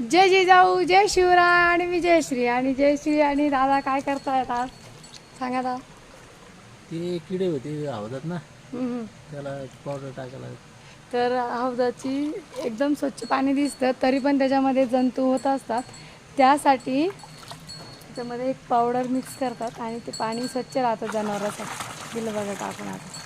जय जिजाऊ जय शिवराय आणि विजयश्री आणि जयश्री आणि दादा काय करतायत आज? सांगा दादा ते किडे होते हवदात ना. हम्म. त्याला पावडर टाकायला तर हौदाची एकदम स्वच्छ पाणी दिसतं तरी पण त्याच्यामध्ये जंतू होत असतात. त्यासाठी त्याच्यामध्ये एक पावडर मिक्स करतात आणि ते पाणी स्वच्छ राहतं जनावरांसाठी. दिलं बघा टाकून आता.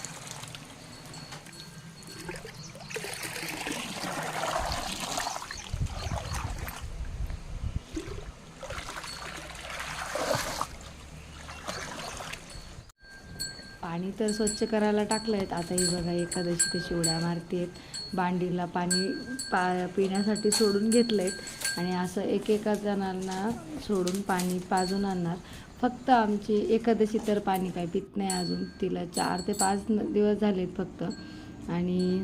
पाणी तर स्वच्छ करायला टाकलं आहेत आता ही बघा एकादशी कशी उड्या मारतेत बांडीला पाणी पा पिण्यासाठी सोडून घेतलं आहेत आणि असं एक एका जणांना सोडून पाणी पाजून आणणार. फक्त आमची एकादशी तर पाणी काय पित नाही अजून. तिला चार ते पाच दिवस झालेत फक्त. आणि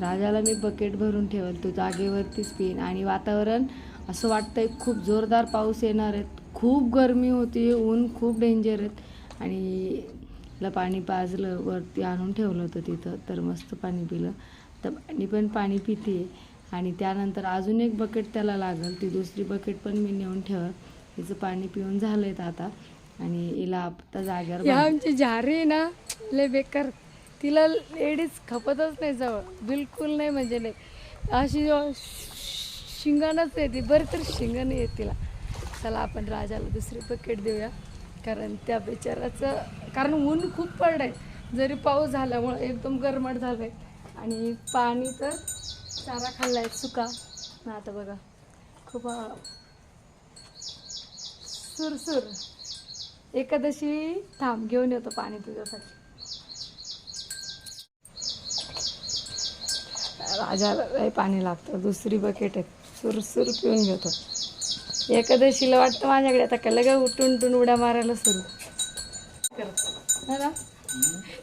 राजाला मी बकेट भरून ठेवल. तो जागेवरतीच पिन आणि वातावरण असं वाटतंय खूप जोरदार पाऊस येणार आहेत खूप गरमी होती ऊन खूप डेंजर आहेत. आणि ला पाणी पाजलं वरती आणून ठेवलं होतं तिथं तर मस्त पाणी पिलं. तर पाणी पण पाणी पिते. आणि त्यानंतर अजून एक बकेट त्याला लागल. ती दुसरी बकेट पण मी नेऊन ठेवल. तिचं पाणी पिऊन झालंय आता. आणि हिला आता जाग्यावर आमची झारी ना लय बेकार. तिला लेडीज खपतच नाही जवळ. बिलकुल नाही म्हणजे नाही अशी शिंगाणच येते बरी तर शिंगण येत तिला. चला आपण राजाला दुसरी बकेट देऊया. कारण त्या बिचाराचं कारण ऊन खूप पडलं आहे जरी पाऊस झाल्यामुळं एकदम गरमट झालं आहे आणि पाणी तर चारा खाल्ला आहे सुका. ना आता बघा खूप सुरसूर सुरसुर. एकादशी थांब घेऊन येतो पाणी तुझ्यासाठी. राजाला पाणी लागतं. दुसरी बकेट आहे सुरसुर पिऊन घेतो. एकादशीला वाटतं माझ्याकडे. आता का लगा उठून उठून उड्या मारायला सुरू. है? ना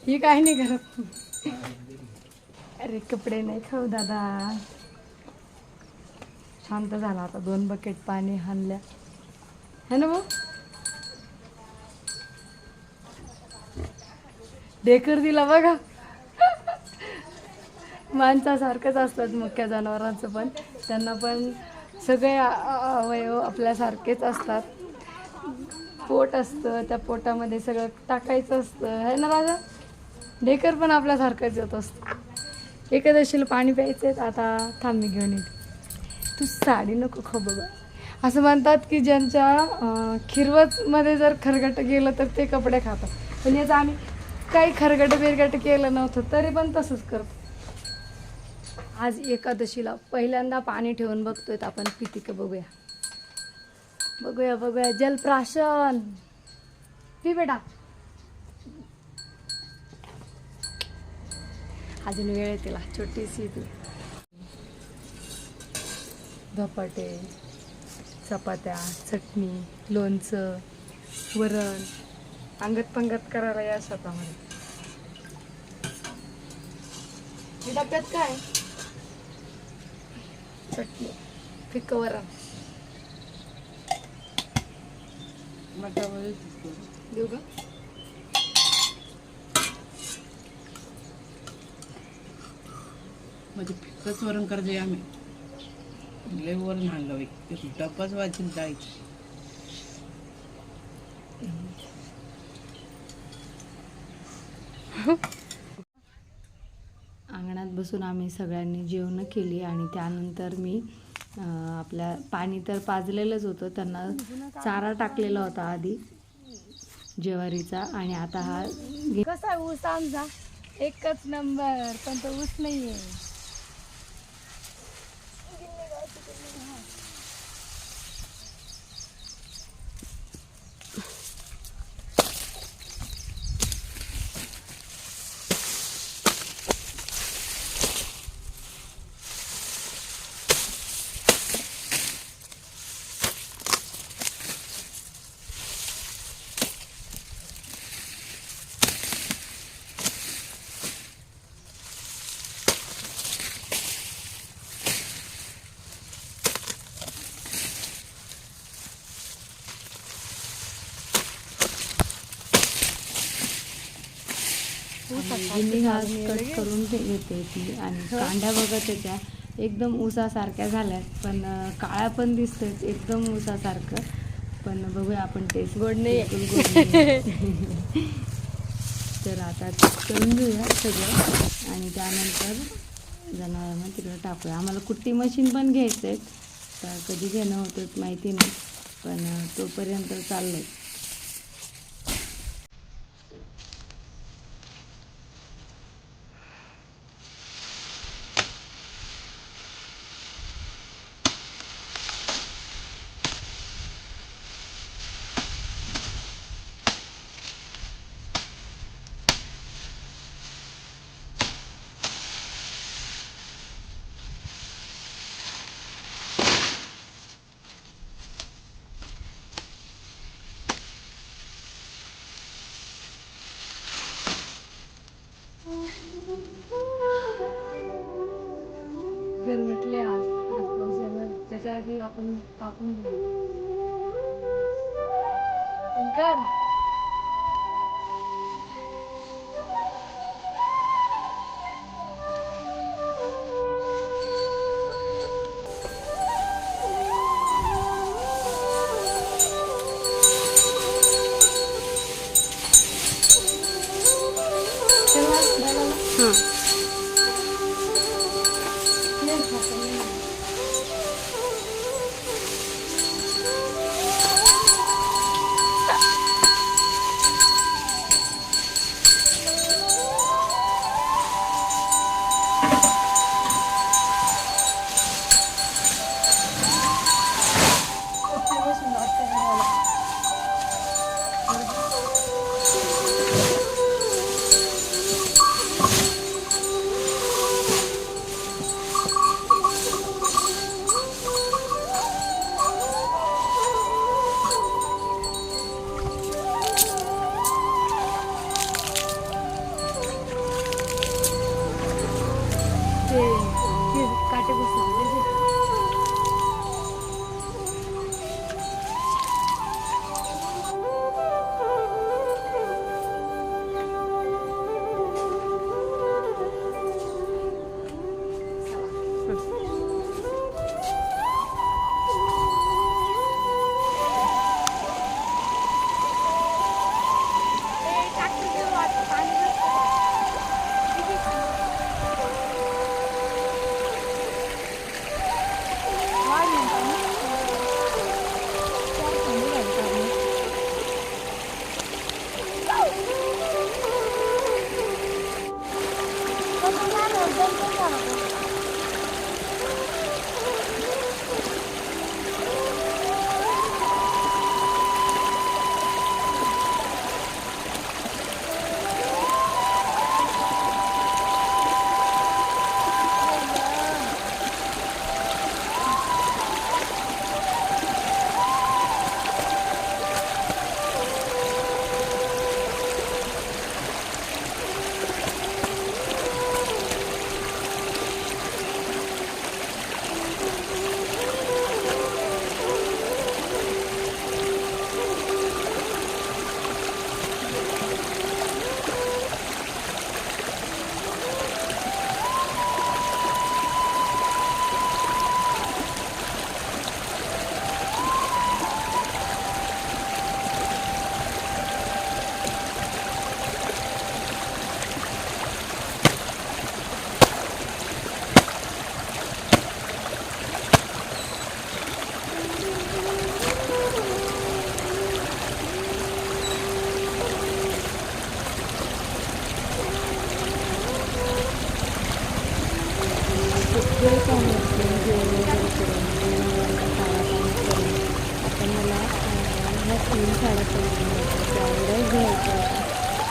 ही काय नाही करत. अरे कपडे नाही खाऊ दादा. शांत झाला आता. दोन बकेट पाणी हाणल्या. है ना भाऊ? डेकर दिला बघा. माणसासारखंच असतात मुख्य जनावरांचं पण. त्यांना पण सगळे अवयव आपल्यासारखेच असतात. पोट असतं त्या पोटामध्ये सगळं टाकायचं असतं. है ना राजा? ढेकर पण आपल्यासारखंच येत असतं. एकादशीला पाणी प्यायचं आता थांब मी घेऊन येते. तू साडी नको खो बघा असं म्हणतात की ज्यांच्या खिरवतमध्ये जर खरगट गेलं तर ते कपडे खातात. पण याचं आम्ही काही खरगट बिरगट केलं नव्हतं तरी पण तसंच करतो. आज एकादशीला पहिल्यांदा पाणी ठेवून बघतोय आपण. किती का बघूया. बघूया बघूया. जलप्राशन. पी बेटा. अजून वेळ आहे तिला. छोटीशी ती. धपाटे चपात्या चटणी लोणचं वरण. अंगत पंगत करायला या स्वतःमध्ये हे डब्यात काय? चटणी. फिक्क वरण देऊ का? म्हणजे फिक्कच वरण करायचे आम्ही. लय वरण आणलं डब्बाच वाचून जायचं. बसून आम्ही सगळ्यांनी जेवणं केली आणि त्यानंतर मी आपल्या पाणी तर पाजलेलंच होतं. त्यांना चारा टाकलेला होता आधी ज्वारीचा. आणि आता हा कसा आहे ऊस आमचा? एकच नंबर पण तो ऊस नाहीये. घास कट करून घेते ती आणि कांड्या बघा त्याच्या एकदम ऊसासारख्या झाल्यात. पण काळ्या पण दिसतात एकदम ऊसासारखं. पण बघूया आपण टेस्ट गोड नाही. तर आता करून घेऊया सगळं. आणि त्यानंतर जनावरांना तिकडं टाकूया. आम्हाला कुट्टी मशीन पण घ्यायचं आहे तर कधी घेणं होतं माहिती नाही. पण तोपर्यंत चाललं आहे गरमटले आज पावसानं. त्याच्या आधी आपण टाकून देऊ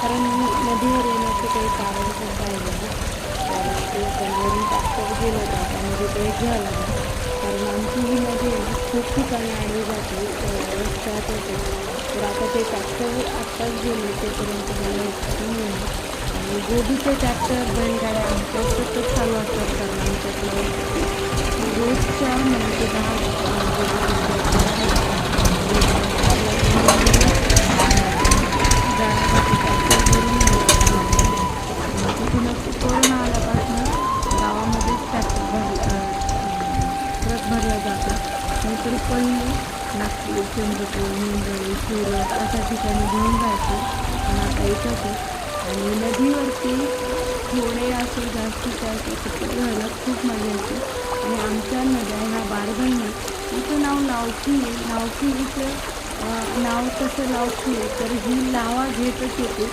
कारण नदीवर येण्याचं काही कारण सुद्धा आहे. कारण ते कन्वरून ट्रॅक्टर गेलं होतं आता मध्ये ते घ्यावं लागलं कारण आमची ही नदी आहे खूप ठिकाणी आणली जाते रस्त्यात होते. तर आता ते ट्रॅक्टर आत्ताच गेले तेपर्यंत मला नाही. आणि गोबीचे ट्रॅक्टर बैलगाड्या आमच्या सतत चालू असतात कारण आमच्याकडे रोजच्या म्हणजे दहा तर पण नागपूर चंद्रपूर मुंबई सुरत अशा ठिकाणी घेऊन जायचे आणि आता येतात आणि नदीवरती थोडे असे जास्तीत जास्त कपडे धुवायला खूप मजा येते आणि आमच्या नद्या ह्या बारगणी इथं नाव लावखी आहे लावखी इथं नाव कसं लावखी आहे तर ही लावा घेतच येते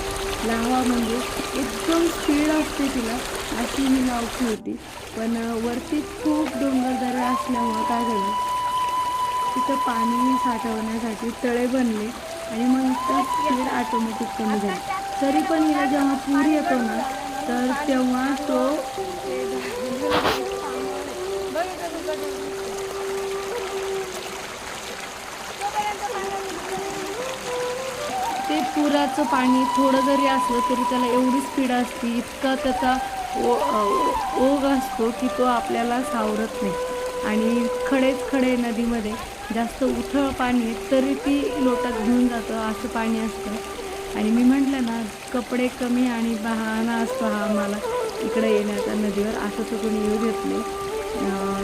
लावा म्हणजे एकदम स्पीड असते तिला अशी ही लावखी होती पण वरती खूप डोंगरदऱ्या असल्यामुळं काय झालं तिथं पाणी साठवण्यासाठी तळे बनले आणि मग इथं ऑटोमॅटिक कमी झाली. तरी पण हिला जेव्हा पूर येतो ना तर तेव्हा तो ते पुराचं पाणी थोडं जरी असलं तरी त्याला एवढी स्पीड असते इतका त्याचा ओ ओघ असतो की तो आपल्याला सावरत नाही. आणि खडेच खडे नदीमध्ये जास्त उथळ पाणी तरी ती लोटात घेऊन जातं असं पाणी असतं. आणि मी म्हटलं ना कपडे कमी आणि बहाणा असतो हा आम्हाला. इकडे येण्याचा नदीवर असं तर कोणी येऊ देत नाही.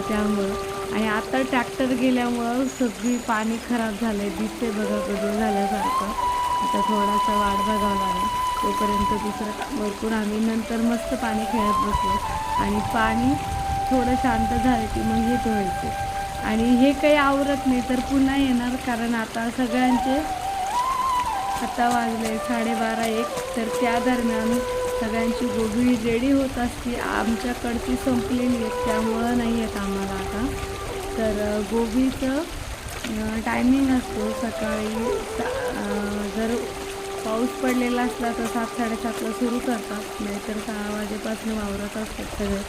त्यामुळं. आणि आता ट्रॅक्टर गेल्यामुळं सगळी पाणी खराब झालं आहे दिसते बघा गजूळ झाल्यासारखं. आता थोडासा वाढ बघावा लागला. तोपर्यंत दुसरं वरतून भरपूर आम्ही नंतर मस्त पाणी खेळत बसलो. आणि पाणी थोडं शांत झालं की मग हे धुवायचे. आणि हे काही आवरत नाही तर पुन्हा येणार कारण आता सगळ्यांचे आता वाजले साडेबारा एक. तर त्या दरम्यान सगळ्यांची गोबी रेडी होत असती. आमच्याकडची संपलेली आहेत त्यामुळं नाही आहेत आम्हाला आता. तर अ, गोबीचं टायमिंग असतो सकाळी जर पाऊस पडलेला असला तर सात साडेसातला सुरू करतात. नाहीतर सहा वाजेपासून वावरत असतात सगळं.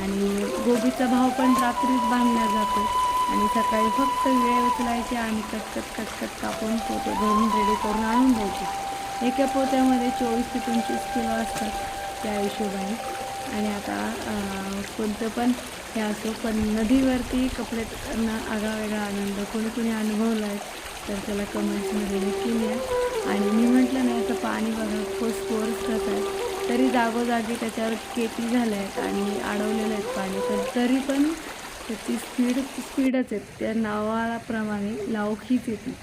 आणि गोबीचा भाव पण रात्रीच बांधला जातो. आणि सकाळी फक्त वेळ उचलायची आणि कटकट कटकट कापून पोते भरून रेडी करून आणून द्यायचे. एका पोत्यामध्ये चोवीस ते पंचवीस किलो असतात त्या हिशोबाने. आणि आता कोणतं पण हे असो पण नदीवरती कपडे ना आगळा वेगळा आनंद. कोणी कोणी अनुभवला आहे तर त्याला कमेंट्समध्ये नक्की आहे आणि मी म्हटलं नाही तर पाणी बघा फोर्स फोर्स कसं आहे तरी जागोजागी त्याच्यावर केटी झाल्या आहेत आणि अडवलेलं आहेत पाणी. पण तरी पण त्याची स्पीड स्पीडच आहे. त्या नावाप्रमाणे लावखीच येते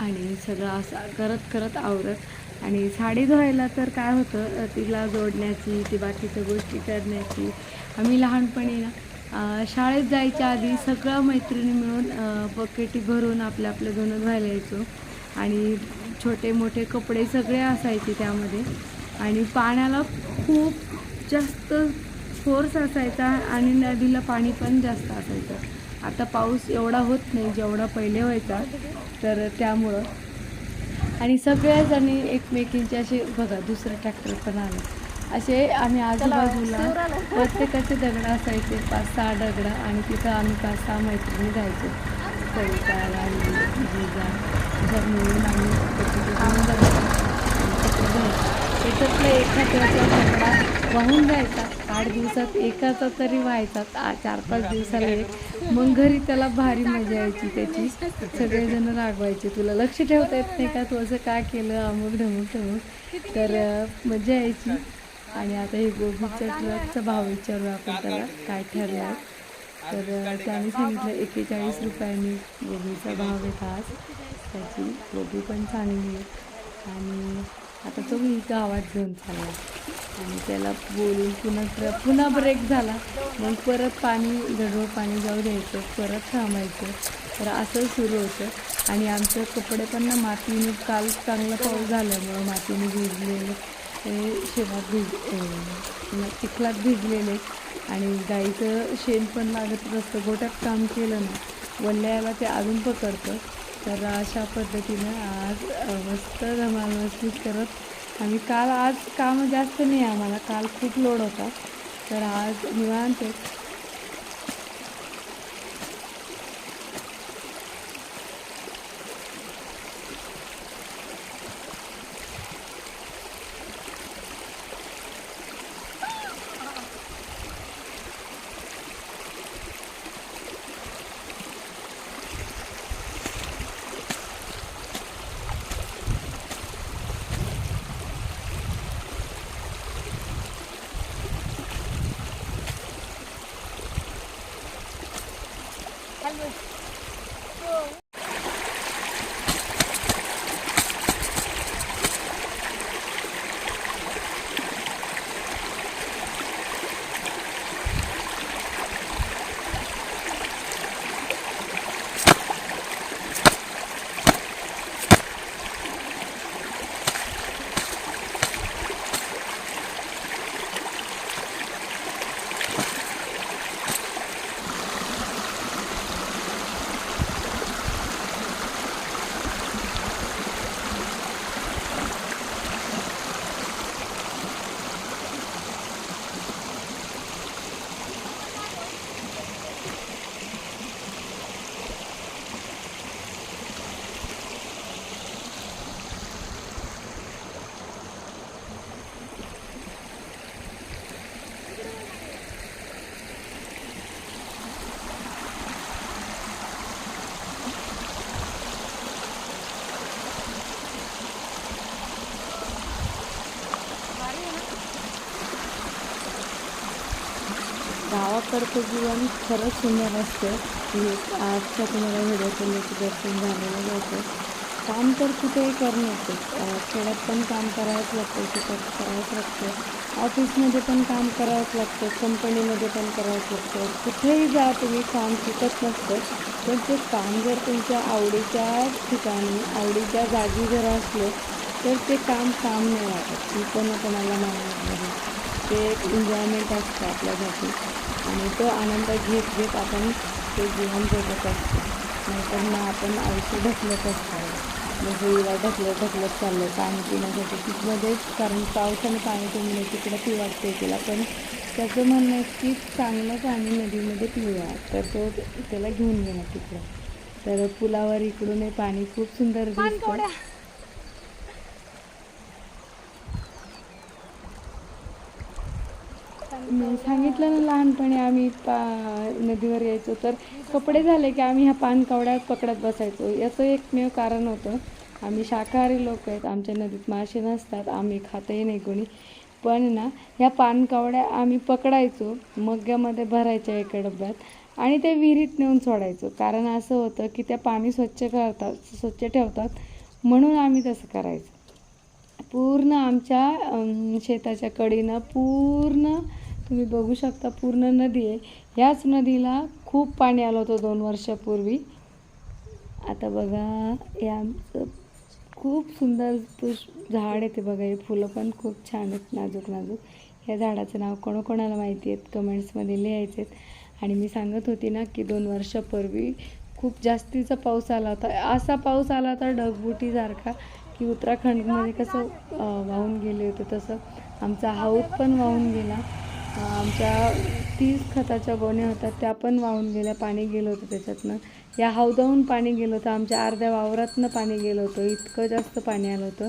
आणि सगळं असं करत करत आवरत. आणि साडी धुवायला तर काय होतं तिला जोडण्याची ती बाकीच्या गोष्टी करण्याची. आम्ही लहानपणी ना शाळेत जायच्या आधी सगळ्या मैत्रिणी मिळून अ, बकेटी भरून आपले आपल्या धुणं धुवायला यायचो. आणि छोटे मोठे कपडे सगळे असायचे त्यामध्ये. आणि पाण्याला खूप जास्त फोर्स असायचा आणि नदीला पाणी पण जास्त असायचं. आता पाऊस एवढा होत नाही जेवढा पहिले व्हायचा तर त्यामुळं आणि सगळ्याजणी एकमेकींचे असे बघा दुसरं ट्रॅक्टर पण आलं. असे आम्ही आजूबाजूला प्रत्येकाचे दगड असायचे. पाच सहा दगड आणि तिथं आम्ही पाच सहा मैत्रिणी जायचो. कविता राणी जिजा अशा मिळून आम्ही आणि. त्याच्यातला एखाद्याचा दगडा वाहून जायचा. आठ दिवसात एकाचा तरी व्हायचा चार पाच दिवसाला एक. मग घरी त्याला भारी मजा यायची त्याची. सगळेजण रागवायचे तुला लक्ष ठेवता येत नाही का? तू असं का केलं? अमुक ढमुक ढमुक तर मजा यायची. आणि आता हे गोबीच्या ट्रकचा भाव विचारू आपण त्याला काय ठरला आहे तर त्याने सांगितलं एक्केचाळीस रुपयांनी गोबीचा भाव आहे खास. त्याची गोबी पण चांगली आहे. आणि आता तो मी गावात घेऊन चालला. आणि त्याला बोलून पुन्हा पुन्हा ब्रेक झाला. मग परत पाणी गढूळ पाणी जाऊ द्यायचं परत थांबायचं. तर असं सुरू होतं. आणि आमचे कपडे पण ना मातीने काल चांगला पाऊस झाल्यामुळं मातीने भिजलेले. ते शेणात भिज चिखलात भिजलेले. आणि गाईचं शेण पण लागत असतं गोट्यात काम केलं ना वल्ल्याला ते अजून पकडतं. तर अशा पद्धतीनं आज मस्त धमाल मस्ती करत आणि काल आज कामं जास्त नाही आम्हाला. काल खूप लोड होता. तर आज निवांत आहे. जीवन खरंच सुंदर असतं. आजच्या तुम्हाला व्हिडिओ याचं दर्शन झालेलं जातं काम तर कुठेही करणं येतं खेड्यात पण काम करावंच लागतं शेतात करावंच लागतं. ऑफिसमध्ये पण काम करावंच लागतं कंपनीमध्ये पण करावंच लागतं. कुठेही जा तुम्ही काम शिकत नसतं. पण ते काम जर तुमच्या आवडीच्या ठिकाणी आवडीच्या जागी जर असलं तर ते काम काम नाही वाटत. मी पण कोणाला मानत नाही ते एक एन्जॉयमेंट असतं आपल्यासाठी. आणि तो आनंद घेत घेत आपण ते जीवन जगत असतो. नाहीतर मग आपण आयुष्य ढकलत असतो. म्हणजे हिला ढकलत ढकलत चाललं. पाणी पिण्यासाठी तिथमध्येच कारण पावसानं पाणी तुम्ही तिकडं ती वाटते तिला. पण त्याचं म्हणणं आहे की चांगलं पाणी नदीमध्ये पिऊया. तर तो त्याला घेऊन गेला तिकडं. तर पुलावर इकडून हे पाणी खूप सुंदर दिसतं. मी सांगितलं ना लहानपणी आम्ही पा नदीवर यायचो तर कपडे झाले की आम्ही ह्या पानकवड्या पकडत बसायचो. याचं एकमेव कारण होतं आम्ही शाकाहारी लोक आहेत आमच्या नदीत मासे नसतात आम्ही खातही नाही कोणी. पण ना ह्या पानकावड्या आम्ही पकडायचो मग्यामध्ये भरायच्या एका डब्यात आणि ते विहिरीत नेऊन सोडायचो. कारण असं होतं की त्या पाणी स्वच्छ करतात स्वच्छ ठेवतात म्हणून आम्ही तसं करायचो. पूर्ण आमच्या शेताच्या कडीनं पूर्ण तुम्ही बघू शकता पूर्ण नदी आहे. ह्याच नदीला खूप पाणी आलं होतं दोन वर्षापूर्वी. आता बघा हे आमचं खूप सुंदर पुष्प झाड आहे ते बघा हे फुलं पण खूप छान आहेत नाजूक नाजूक. या झाडाचं नाव कोणाकोणाला माहिती आहेत? कमेंट्समध्ये लिहायचे आणि मी सांगत होती ना की दोन वर्षापूर्वी खूप जास्तीचा पाऊस आला होता. असा पाऊस आला होता ढगबुटीसारखा की उत्तराखंडमध्ये कसं वाहून गेले होते तसं. आमचा हाऊस पण वाहून गेला. आमच्या तीस खताच्या गोण्या होत्या त्या पण वाहून गेल्या पाणी गेलं होतं त्याच्यातनं. या हौदाहून पाणी गेलं होतं आमच्या अर्ध्या वावरातनं पाणी गेलं होतं इतकं जास्त पाणी आलं होतं.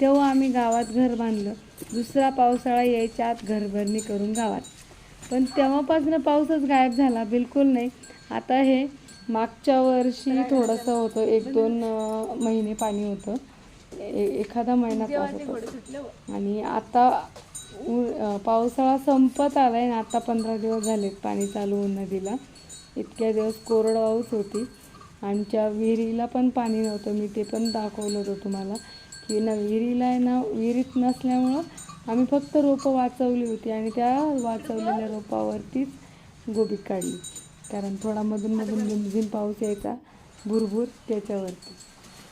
तेव्हा आम्ही गावात घर बांधलं. दुसरा पावसाळा यायच्या आत घरभरणी करून गावात. पण तेव्हापासून पाऊसच गायब झाला बिलकुल नाही. आता हे मागच्या वर्षी थोडंसं होतं एक दोन महिने पाणी होतं. ए- एखादा महिना पाऊस होता. आणि आता पावसाळा संपत आलाय ना आता पंधरा दिवस झालेत पाणी चालू होऊन नदीला. इतक्या दिवस कोरडवाहूच होती. आमच्या विहिरीला पण पाणी नव्हतं. मी ते पण दाखवलं होतं तुम्हाला की ना विहिरीला आहे ना विहिरीत नसल्यामुळं आम्ही फक्त रोपं वाचवली होती आणि त्या वाचवलेल्या रोपावरतीच गोबी काढली. कारण थोडा मधून मधून झिमझिम पाऊस यायचा भुरभूर त्याच्यावरती.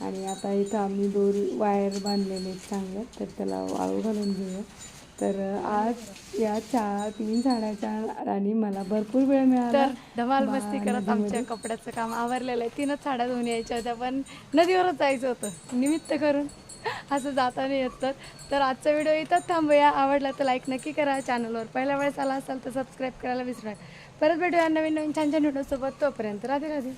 आणि आता इथं आम्ही दोरी वायर बांधलेले चांगलं तर त्याला वाळू घालून घेऊया. तर आज या चार तीन झाडाच्या आणि मला भरपूर वेळ मिळाला. तर धमाल मस्ती करत. आमच्या कपड्याचं काम आवरलेलं आहे. तीनच साड्या धुवून यायच्या होत्या पण नदीवरच जायचं होतं. निमित्त करून असं जाता नाही येत. तर. तर आजचा व्हिडिओ इथंच थांबूया. आवडला तर लाईक नक्की करा. चॅनलवर पहिल्या वेळेस आला असाल तर सबस्क्राईब करायला विसरू परत भेटूया नवीन नवीन छान छान व्हिडिओसोबत तोपर्यंत राधे राधे